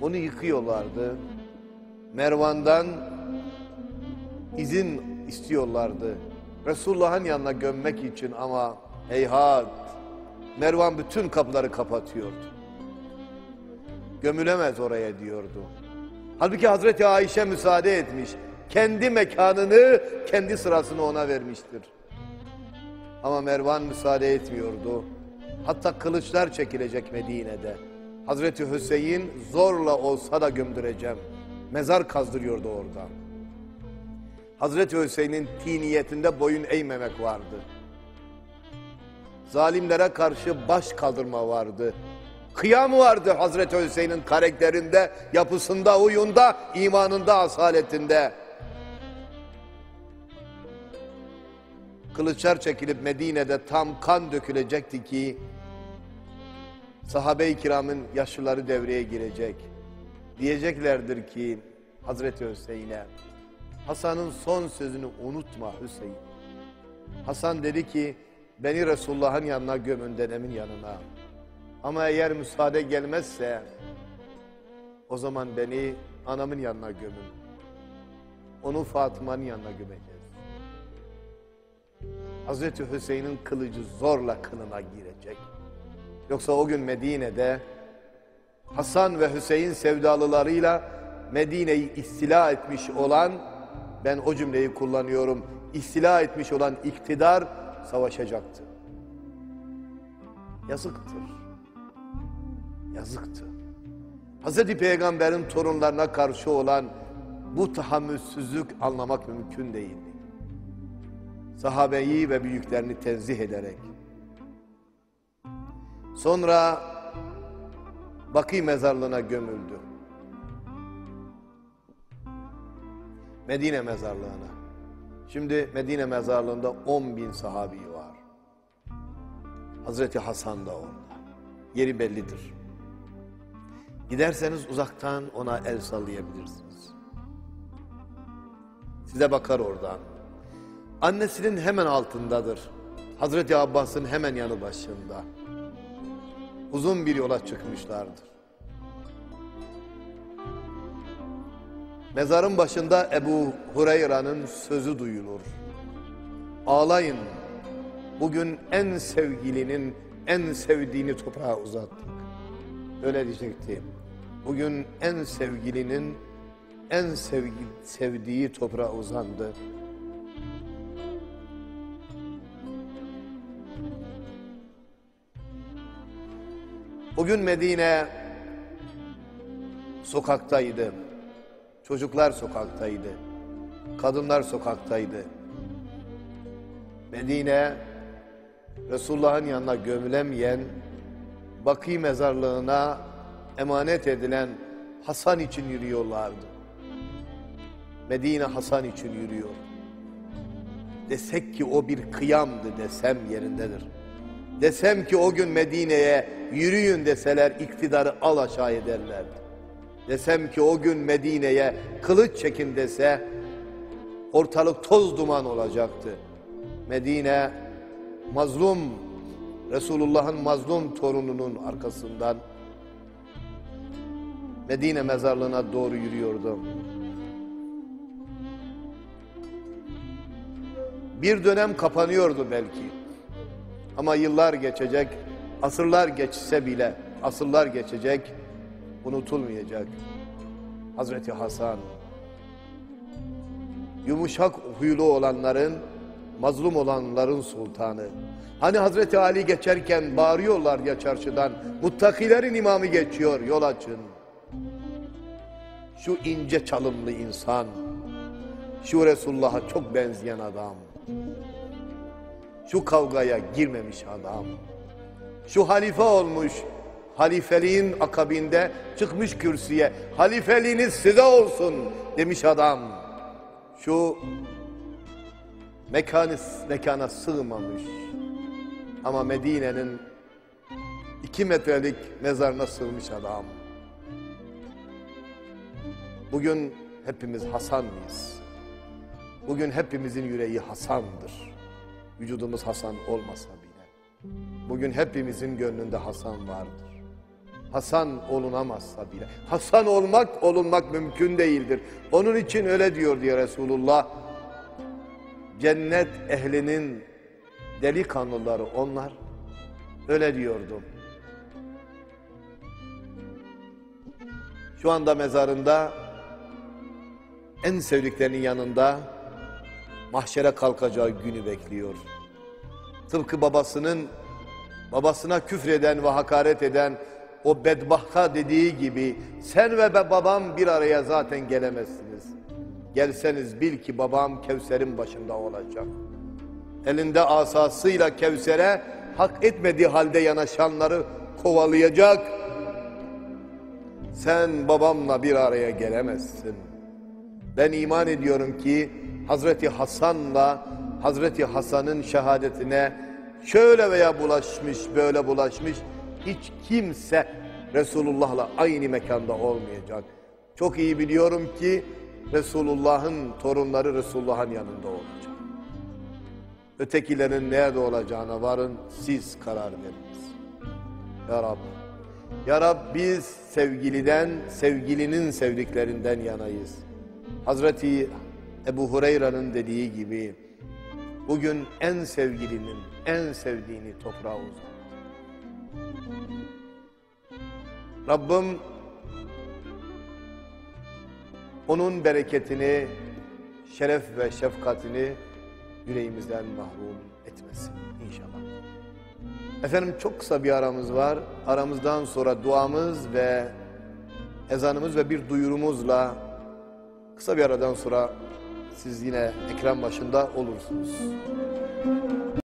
Onu yıkıyorlardı. Mervan'dan izin istiyorlardı. Resulullah'ın yanına gömmek için ama heyhat. Mervan bütün kapıları kapatıyordu. Gömülemez oraya diyordu. Halbuki Hazreti Ayşe müsaade etmiş. Kendi mekanını, kendi sırasını ona vermiştir. Ama Mervan müsaade etmiyordu. Hatta kılıçlar çekilecek Medine'de. Hazreti Hüseyin zorla olsa da gömdüreceğim. Mezar kazdırıyordu orada. Hazreti Hüseyin'in tiniyetinde boyun eğmemek vardı. Zalimlere karşı baş kaldırma vardı. Kıyam vardı Hazreti Hüseyin'in karakterinde, yapısında, huyunda, imanında, asaletinde. Kılıçlar çekilip Medine'de tam kan dökülecekti ki sahabe-i kiramın yaşlıları devreye girecek. Diyeceklerdir ki Hazreti Hüseyin'e Hasan'ın son sözünü unutma Hüseyin. Hasan dedi ki beni Resulullah'ın yanına gömün dedemin yanına. Ama eğer müsaade gelmezse o zaman beni anamın yanına gömün. Onu Fatıma'nın yanına gömeceğiz. Hazreti Hüseyin'in kılıcı zorla kınına girecek. Yoksa o gün Medine'de Hasan ve Hüseyin sevdalılarıyla Medine'yi istila etmiş olan, ben o cümleyi kullanıyorum, istila etmiş olan iktidar savaşacaktı. Yazıktır. Yazıktı. Hazreti Peygamber'in torunlarına karşı olan bu tahammülsüzlük anlamak mümkün değildi. Sahabeyi ve büyüklerini tenzih ederek. Sonra Bakı mezarlığına gömüldü. Medine mezarlığına. Şimdi Medine mezarlığında 10 bin sahabi var. Hazreti Hasan da orada. Yeri bellidir. Giderseniz uzaktan ona el sallayabilirsiniz. Size bakar oradan. Annesinin hemen altındadır. Hazreti Abbas'ın hemen yanı başında. Uzun bir yola çıkmışlardır. Mezarın başında Ebu Hureyra'nın sözü duyulur. Ağlayın. Bugün en sevgilinin en sevdiğini toprağa uzattık. Öyle diyecekti. Bugün en sevgilinin en sevgi, sevdiği toprağa uzandı. Bugün Medine sokaktaydı. Çocuklar sokaktaydı. Kadınlar sokaktaydı. Medine Resulullah'ın yanına gömülemeyen Bakı mezarlığına emanet edilen Hasan için yürüyorlardı. Medine Hasan için yürüyor. Desek ki o bir kıyamdı desem yerindedir. Desem ki o gün Medine'ye yürüyün deseler iktidarı al aşağı ederlerdi. Desem ki o gün Medine'ye kılıç çekin dese ortalık toz duman olacaktı. Medine mazlum Resulullah'ın mazlum torununun arkasından Medine mezarlığına doğru yürüyordu. Bir dönem kapanıyordu belki. Ama yıllar geçecek, asırlar geçse bile, asırlar geçecek, unutulmayacak. Hazreti Hasan, yumuşak huylu olanların, mazlum olanların sultanı. Hani Hazreti Ali geçerken bağırıyorlar ya çarşıdan, muttakilerin imamı geçiyor, yol açın. Şu ince çalımlı insan, şu Resulullah'a çok benzeyen adam, şu kavgaya girmemiş adam, şu halife olmuş, halifeliğin akabinde çıkmış kürsüye, halifeliğiniz size olsun demiş adam. Şu mekanı, mekana sığmamış ama Medine'nin iki metrelik mezarına sığmış adam. Bugün hepimiz Hasan mıyız? Bugün hepimizin yüreği Hasan'dır. Vücudumuz Hasan olmasa bile. Bugün hepimizin gönlünde Hasan vardır. Hasan olunamazsa bile. Hasan olmak olunmak mümkün değildir. Onun için öyle diyor diye Resulullah. Cennet ehlinin delikanlıları onlar. Öyle diyordu. Şu anda mezarında en sevdiklerinin yanında mahşere kalkacağı günü bekliyor. Tıpkı babasının babasına küfreden ve hakaret eden o bedbahta dediği gibi sen ve babam bir araya zaten gelemezsiniz. Gelseniz bil ki babam Kevser'in başında olacak. Elinde asasıyla Kevser'e hak etmediği halde yanaşanları kovalayacak. Sen babamla bir araya gelemezsin. Ben iman ediyorum ki Hazreti Hasan'la Hazreti Hasan'ın şehadetine şöyle veya bulaşmış, böyle bulaşmış hiç kimse Resulullah'la aynı mekanda olmayacak. Çok iyi biliyorum ki Resulullah'ın torunları Resulullah'ın yanında olacak. Ötekilerin nerede olacağına varın siz karar veriniz. Ya Rab, Ya Rab biz sevgiliden, sevgilinin sevdiklerinden yanayız. Hazreti Ebu Hureyre'nin dediği gibi bugün en sevgilinin en sevdiğini toprağa uzat. Rabbim onun bereketini, şeref ve şefkatini yüreğimizden mahrum etmesin inşallah. Efendim çok kısa bir aramız var. Aramızdan sonra duamız ve ezanımız ve bir duyurumuzla kısa bir aradan sonra siz yine ekran başında olursunuz.